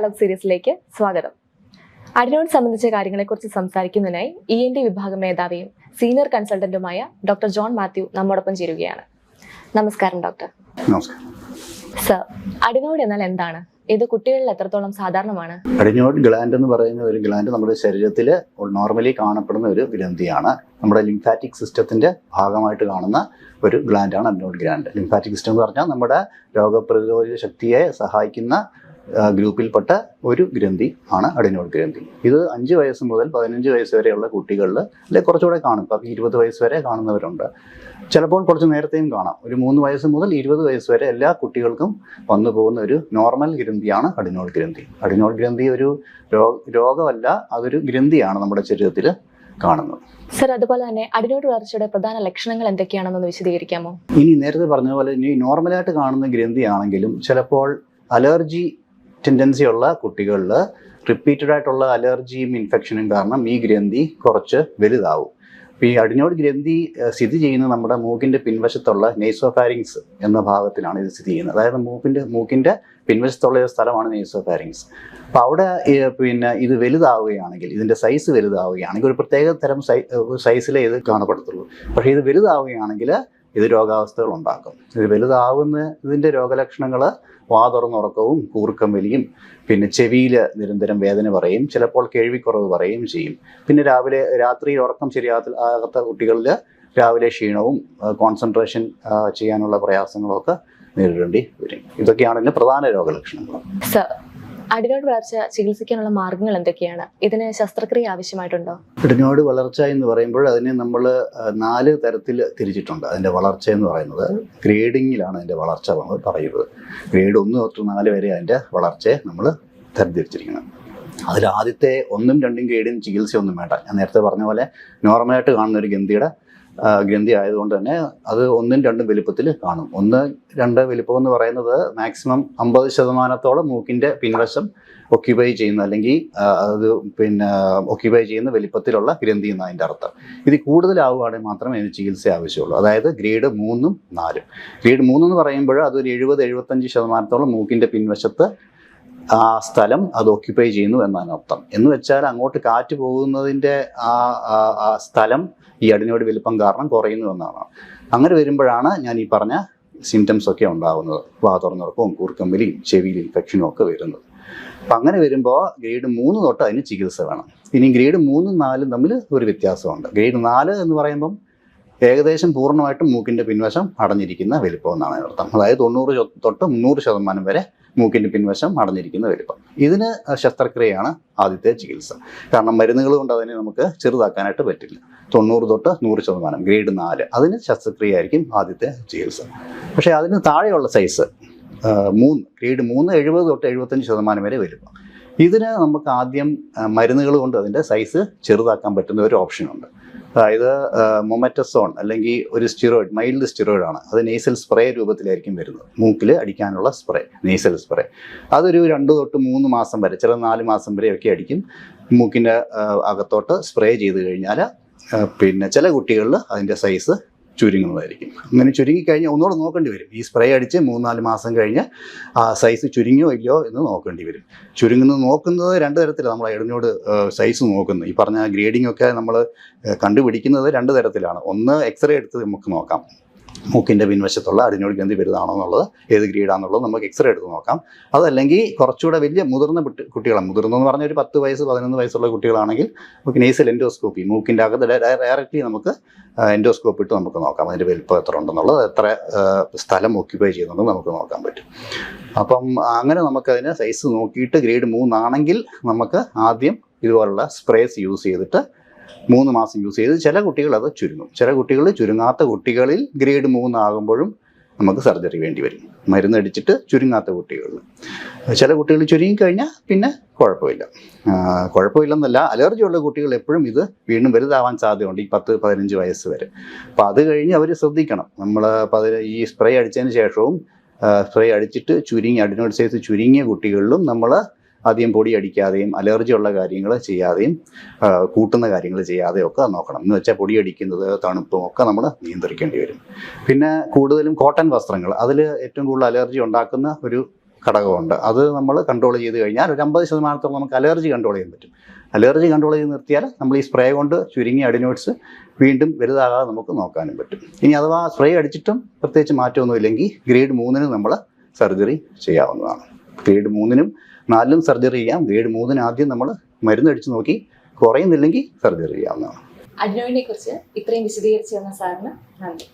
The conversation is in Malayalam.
ഡയലോഗ് സീരീസിലേക്ക് സ്വാഗതം. അടിനോട് സംബന്ധിച്ച കാര്യങ്ങളെക്കുറിച്ച് സംസാരിക്കുന്നതിനായി ഇ എൻ ഡി വിഭാഗം മേധാവിയും സീനിയർ കൺസൾട്ടന്റുമായ ഡോക്ടർ ജോൺ മാത്യു നമ്മോടൊപ്പം ചേരുകയാണ്. നമസ്കാരം ഡോക്ടർ. സർ അടിനോട് എന്നാൽ എന്താണ്? ഇത് കുട്ടികളിൽ എത്രത്തോളം സാധാരണമാണ്? അടിനോട് ഗ്ലാൻഡ് എന്ന് പറയുന്ന ഒരു ഗ്ലാൻഡ് നമ്മുടെ ശരീരത്തിൽ നോർമലി കാണപ്പെടുന്ന ഒരു ഗ്രന്ഥിയാണ്. നമ്മുടെ ലിംഫാറ്റിക് സിസ്റ്റത്തിന്റെ ഭാഗമായിട്ട് കാണുന്ന ഒരു ഗ്ലാൻഡാണ് അഡിനോയിഡ് ഗ്ലാൻഡ്. ലിംഫാറ്റിക് സിസ്റ്റം എന്ന് പറഞ്ഞാൽ നമ്മുടെ രോഗപ്രതിരോധ ശക്തിയെ സഹായിക്കുന്ന ഗ്രൂപ്പിൽപ്പെട്ട ഒരു ഗ്രന്ഥി ആണ് അഡിനോൾ ഗ്രന്ഥി. ഇത് അഞ്ച് വയസ്സ് മുതൽ പതിനഞ്ച് വയസ്സ് വരെയുള്ള കുട്ടികളിൽ അല്ലെങ്കിൽ കുറച്ചുകൂടെ കാണും. ഇപ്പം ഇരുപത് വയസ്സ് വരെ കാണുന്നവരുണ്ട്. ചിലപ്പോൾ കുറച്ച് നേരത്തെയും കാണാം. ഒരു മൂന്ന് വയസ്സ് മുതൽ ഇരുപത് വയസ്സ് വരെ എല്ലാ കുട്ടികൾക്കും വന്നു പോകുന്ന ഒരു നോർമൽ ഗ്രന്ഥിയാണ് അഡിനോൾ ഗ്രന്ഥി. അഡിനോൾ ഗ്രന്ഥി ഒരു രോഗമല്ല അതൊരു ഗ്രന്ഥിയാണ് നമ്മുടെ ശരീരത്തിൽ കാണുന്നത്. സർ അതുപോലെ തന്നെ അഡിനോയിഡ് വളർച്ചയുടെ പ്രധാന ലക്ഷണങ്ങൾ എന്തൊക്കെയാണെന്നൊന്ന് വിശദീകരിക്കാമോ? ഇനി നേരത്തെ പറഞ്ഞ പോലെ ഇനി നോർമലായിട്ട് കാണുന്ന ഗ്രന്ഥിയാണെങ്കിലും ചിലപ്പോൾ അലർജി ടെൻഡൻസി ഉള്ള കുട്ടികളിൽ റിപ്പീറ്റഡ് ആയിട്ടുള്ള അലർജിയും ഇൻഫെക്ഷനും കാരണം ഈ ഗ്രന്ഥി കുറച്ച് വലുതാവും. അപ്പോൾ ഈ അടിഞ്ഞോട് ഗ്രന്ഥി സ്ഥിതി ചെയ്യുന്നത് നമ്മുടെ മൂക്കിന്റെ പിൻവശത്തുള്ള നെയ്സോഫാരിങ്സ് എന്ന ഭാഗത്തിലാണ് ഇത് സ്ഥിതി ചെയ്യുന്നത്. അതായത് മൂക്കിന്റെ മൂക്കിന്റെ പിൻവശത്തുള്ള ഒരു സ്ഥലമാണ് നെയ്സോഫാരിങ്സ് അപ്പോൾ അവിടെ പിന്നെ ഇത് വലുതാവുകയാണെങ്കിൽ ഇതിന്റെ സൈസ് വലുതാവുകയാണെങ്കിൽ ഒരു പ്രത്യേക തരം സൈ സൈസിലേ ഇത് കാണപ്പെടത്തുള്ളൂ. പക്ഷേ ഇത് വലുതാവുകയാണെങ്കിൽ ഇത് രോഗാവസ്ഥകൾ ഉണ്ടാക്കും ഇത് വലുതാവുന്ന ഇതിന്റെ രോഗലക്ഷണങ്ങൾ വാതുറന്നുറക്കവും കൂർക്കം വലിയും പിന്നെ ചെവിയിൽ നിരന്തരം വേദന പറയും ചിലപ്പോൾ കേൾവിക്കുറവ് പറയുകയും ചെയ്യും. പിന്നെ രാവിലെ രാത്രിയിൽ ഉറക്കം ശരിയാത്ത ആകാത്ത കുട്ടികളിൽ രാവിലെ ക്ഷീണവും കോൺസെൻട്രേഷൻ ചെയ്യാനുള്ള പ്രയാസങ്ങളും ഒക്കെ നേരിടേണ്ടി വരും. ഇതൊക്കെയാണ് ഇതിന്റെ പ്രധാന രോഗലക്ഷണങ്ങൾ അഡിനോയിഡ് വളർച്ച ചികിത്സിക്കാനുള്ള മാർഗങ്ങൾ എന്തൊക്കെയാണ്? ഇതിന് ശസ്ത്രക്രിയ ആവശ്യമായിട്ടുണ്ടോ? അടിനോട് വളർച്ച എന്ന് പറയുമ്പോൾ അതിനെ നമ്മൾ നാല് തരത്തിൽ തിരിച്ചിട്ടുണ്ട്. അതിന്റെ വളർച്ച എന്ന് പറയുന്നത് ഗ്രേഡിങ്ങിലാണ് അതിന്റെ വളർച്ച നമ്മൾ പറയുന്നത്. ഗ്രേഡ് ഒന്ന് തൊട്ട് നാല് വരെ അതിന്റെ വളർച്ചയെ നമ്മൾ തരംതിരിച്ചിരിക്കുന്നത് അതിൽ ആദ്യത്തെ ഒന്നും രണ്ടും ഗ്രേഡിന് ചികിത്സയൊന്നും വേണ്ട. ഞാൻ നേരത്തെ പറഞ്ഞ പോലെ നോർമലായിട്ട് കാണുന്ന ഒരു ഗന്ധിയുടെ ഗ്രന്ഥി ആയതുകൊണ്ട് തന്നെ അത് ഒന്നും രണ്ടും വലിപ്പത്തിൽ കാണും. ഒന്ന് രണ്ട് വലിപ്പം എന്ന് പറയുന്നത് മാക്സിമം അമ്പത് ശതമാനത്തോളം മൂക്കിന്റെ പിൻവശം ഒക്യുപൈ ചെയ്യുന്ന അല്ലെങ്കിൽ അത് പിന്നെ ഒക്യുപൈ ചെയ്യുന്ന വലിപ്പത്തിലുള്ള ഗ്രന്ഥി എന്ന് അതിന്റെ അർത്ഥം. ഇത് കൂടുതലാവുകയാണെങ്കിൽ മാത്രമേ ഇതിന് ചികിത്സ ആവശ്യമുള്ളൂ. അതായത് ഗ്രേഡ് മൂന്നും നാലും. ഗ്രേഡ് മൂന്നെന്ന് പറയുമ്പോൾ അതൊരു എഴുപത് എഴുപത്തഞ്ച് ശതമാനത്തോളം മൂക്കിന്റെ പിൻവശത്ത് ആ സ്ഥലം അത് ഓക്യുപ്പൈ ചെയ്യുന്നു എന്നാണ് അർത്ഥം. എന്ന് വെച്ചാൽ അങ്ങോട്ട് കാറ്റ് പോകുന്നതിന്റെ ആ സ്ഥലം ഈ അടിനോട് വലിപ്പം കാരണം കുറയുന്നു എന്നാണ്. അങ്ങനെ വരുമ്പോഴാണ് ഞാൻ ഈ പറഞ്ഞ സിംറ്റംസ് ഒക്കെ ഉണ്ടാകുന്നത്. വാ തുറന്നുറക്കവും കൂർക്കമ്പലിയും ചെവിയിൽ ഇൻഫെക്ഷനും ഒക്കെ വരുന്നത്. അപ്പം അങ്ങനെ വരുമ്പോൾ ഗ്രേഡ് മൂന്ന് തൊട്ട് അതിന് ചികിത്സ വേണം. ഇനി ഗ്രേഡ് മൂന്നും നാലും തമ്മിൽ ഒരു വ്യത്യാസമുണ്ട്. ഗ്രേഡ് നാല് എന്ന് പറയുമ്പം ഏകദേശം പൂർണമായിട്ടും മൂക്കിന്റെ പിൻവശം അടഞ്ഞിരിക്കുന്ന വലിപ്പം എന്നാണ് അതിനർത്ഥം. അതായത് തൊണ്ണൂറ് തൊട്ട് മുന്നൂറ് ശതമാനം വരെ മൂക്കിന്റെ പിൻവശം അടഞ്ഞിരിക്കുന്ന വലിപ്പം. ഇതിന് ശസ്ത്രക്രിയയാണ് ആദ്യത്തെ ചികിത്സ. കാരണം മരുന്നുകൾ കൊണ്ട് അതിനെ നമുക്ക് ചെറുതാക്കാനായിട്ട് പറ്റില്ല. തൊണ്ണൂറ് തൊട്ട് നൂറ് ശതമാനം ഗ്രേഡ് നാല്. അതിന് ശസ്ത്രക്രിയ ആയിരിക്കും ആദ്യത്തെ ചികിത്സ. പക്ഷേ അതിന് താഴെയുള്ള സൈസ് മൂന്ന് ഗ്രേഡ് മൂന്ന് എഴുപത് തൊട്ട് എഴുപത്തഞ്ച് ശതമാനം വരെ വലിപ്പം. ഇതിന് നമുക്ക് ആദ്യം മരുന്നുകൾ കൊണ്ട് അതിന്റെ സൈസ് ചെറുതാക്കാൻ പറ്റുന്ന ഒരു ഓപ്ഷനുണ്ട്. അതായത് മൊമറ്റസോൺ അല്ലെങ്കിൽ ഒരു സ്റ്റിറോയിഡ് മൈൽഡ് സ്റ്റിറോയിഡ് ആണ് അത് നെയ്സൽ സ്പ്രേ രൂപത്തിലായിരിക്കും വരുന്നത്. മൂക്കിൽ അടിക്കാനുള്ള സ്പ്രേ നെയ്സൽ സ്പ്രേ അതൊരു രണ്ട് തൊട്ട് മൂന്ന് മാസം വരെ ചില നാല് മാസം വരെയൊക്കെ അടിക്കും. മൂക്കിന്റെ അകത്തോട്ട് സ്പ്രേ ചെയ്ത് കഴിഞ്ഞാൽ പിന്നെ ചില കുട്ടികളിൽ അതിന്റെ സൈസ് ചുരുങ്ങുന്നതായിരിക്കും. അങ്ങനെ ചുരുങ്ങി കഴിഞ്ഞാൽ ഒന്നുകൂടെ നോക്കേണ്ടി വരും. ഈ സ്പ്രേ അടിച്ച് മൂന്നാൽ മാസം കഴിഞ്ഞ് ആ സൈസ് ചുരുങ്ങിയോ ഇല്ലയോ എന്ന് നോക്കേണ്ടി വരും. ചുരുങ്ങുന്നത് നോക്കുന്നത് രണ്ട് തരത്തിലാണ് നമ്മൾ എഴുന്നോട് സൈസ് നോക്കുന്നത് ഈ പറഞ്ഞ ഗ്രേഡിംഗ് ഒക്കെ നമ്മൾ കണ്ടുപിടിക്കുന്നത് രണ്ട് തരത്തിലാണ്. ഒന്ന് എക്സ്റേ എടുത്ത് നമുക്ക് നോക്കാം. മൂക്കിന്റെ പിൻവശത്തുള്ള അടിനോട് ഗ്രന്ഥി വലുതാണോ എന്നുള്ളത് ഏത് ഗ്രേഡാണെന്നുള്ളത് നമുക്ക് എക്സ്റേ എടുത്ത് നോക്കാം. അതല്ലെങ്കിൽ കുറച്ചുകൂടെ വലിയ മുതിർന്ന കുട്ടികളെ കുട്ടികളാണ്. മുതിർന്നെന്ന് പറഞ്ഞ ഒരു പത്ത് വയസ്സ് പതിനൊന്ന് വയസ്സുള്ള കുട്ടികളാണെങ്കിൽ നമുക്ക് നേസൽ എൻഡോസ്കോപ്പി മൂക്കിന്റെ അകത്ത് ഡയറക്റ്റ്ലി നമുക്ക് എൻഡോസ്കോപ്പ് ഇട്ട് നമുക്ക് നോക്കാം. അതിന്റെ വലിപ്പം എത്ര ഉണ്ടെന്നുള്ളത് എത്ര സ്ഥലം സ്ഥലം ഓക്യുപ്പൈ ചെയ്യുന്നുണ്ടെന്ന് നമുക്ക് നോക്കാൻ പറ്റും. അപ്പം അങ്ങനെ നമുക്കതിന് സൈസ് നോക്കിയിട്ട് ഗ്രേഡ് മൂന്നാണെങ്കിൽ നമുക്ക് ആദ്യം ഇതുപോലുള്ള സ്പ്രേസ് യൂസ് ചെയ്തിട്ട് മൂന്ന് മാസം യൂസ് ചെയ്ത് ചില കുട്ടികൾ അത് ചുരുങ്ങും. ചില കുട്ടികൾ ചുരുങ്ങാത്ത കുട്ടികളിൽ ഗ്രേഡ് മൂന്നാകുമ്പോഴും നമുക്ക് സർജറി വേണ്ടി വരും. മരുന്നടിച്ചിട്ട് ചുരുങ്ങാത്ത കുട്ടികളിൽ. ചില കുട്ടികൾ ചുരുങ്ങിക്കഴിഞ്ഞാൽ പിന്നെ കുഴപ്പമില്ല. കുഴപ്പമില്ലെന്നല്ല അലർജി ഉള്ള കുട്ടികൾ എപ്പോഴും ഇത് വീണ്ടും വലുതാവാൻ സാധ്യതയുണ്ട് ഈ പത്ത് പതിനഞ്ച് വയസ്സ് വരെ. അപ്പോൾ അത് കഴിഞ്ഞ് അവർ ശ്രദ്ധിക്കണം. നമ്മൾ ഈ സ്പ്രേ അടിച്ചതിന് ശേഷവും സ്പ്രേ അടിച്ചിട്ട് ചുരുങ്ങി അഡിനോഡ് സൈസ് ചുരുങ്ങിയ കുട്ടികളിലും നമ്മൾ ആദ്യം പൊടി അടിക്കാതെയും അലർജി ഉള്ള കാര്യങ്ങൾ ചെയ്യാതെയും കൂട്ടുന്ന കാര്യങ്ങൾ ചെയ്യാതെയും ഒക്കെ നോക്കണം. എന്ന് വെച്ചാൽ പൊടി അടിക്കുന്നത് തണുപ്പും ഒക്കെ നമ്മൾ നിയന്ത്രിക്കേണ്ടി വരും. പിന്നെ കൂടുതലും കോട്ടൺ വസ്ത്രങ്ങൾ അതിൽ ഏറ്റവും കൂടുതൽ അലർജി ഉണ്ടാക്കുന്ന ഒരു ഘടകമുണ്ട്. അത് നമ്മൾ കൺട്രോൾ ചെയ്ത് കഴിഞ്ഞാൽ ഒരു അമ്പത് ശതമാനത്തോളം നമുക്ക് അലർജി കൺട്രോൾ ചെയ്യാൻ പറ്റും. അലർജി കൺട്രോൾ ചെയ്ത് നിർത്തിയാൽ നമ്മൾ ഈ സ്പ്രേ കൊണ്ട് ചുരുങ്ങിയ അഡിനോയിഡ്സ് വീണ്ടും വലുതാകാതെ നമുക്ക് നോക്കാനും പറ്റും. ഇനി അഥവാ സ്പ്രേ അടിച്ചിട്ടും പ്രത്യേകിച്ച് മാറ്റമൊന്നും ഇല്ലെങ്കിൽ ഗ്രേഡ് മൂന്നിന് നമ്മൾ സർജറി ചെയ്യാവുന്നതാണ്. ഗ്രേഡ് മൂന്നിനും നാലിലും സർജറി ചെയ്യാം. ഗ്രേഡ് മൂന്നിന് ആദ്യം നമ്മൾ മരുന്ന് അടിച്ചു നോക്കി. കുറയുന്നില്ലെങ്കിൽ സർജറി ചെയ്യാവുന്നതാണ്. അഡിനോയിഡിനെ കുറിച്ച് ഇത്രയും വിശദീകരിച്ചു തന്ന സാറിന് നന്ദി.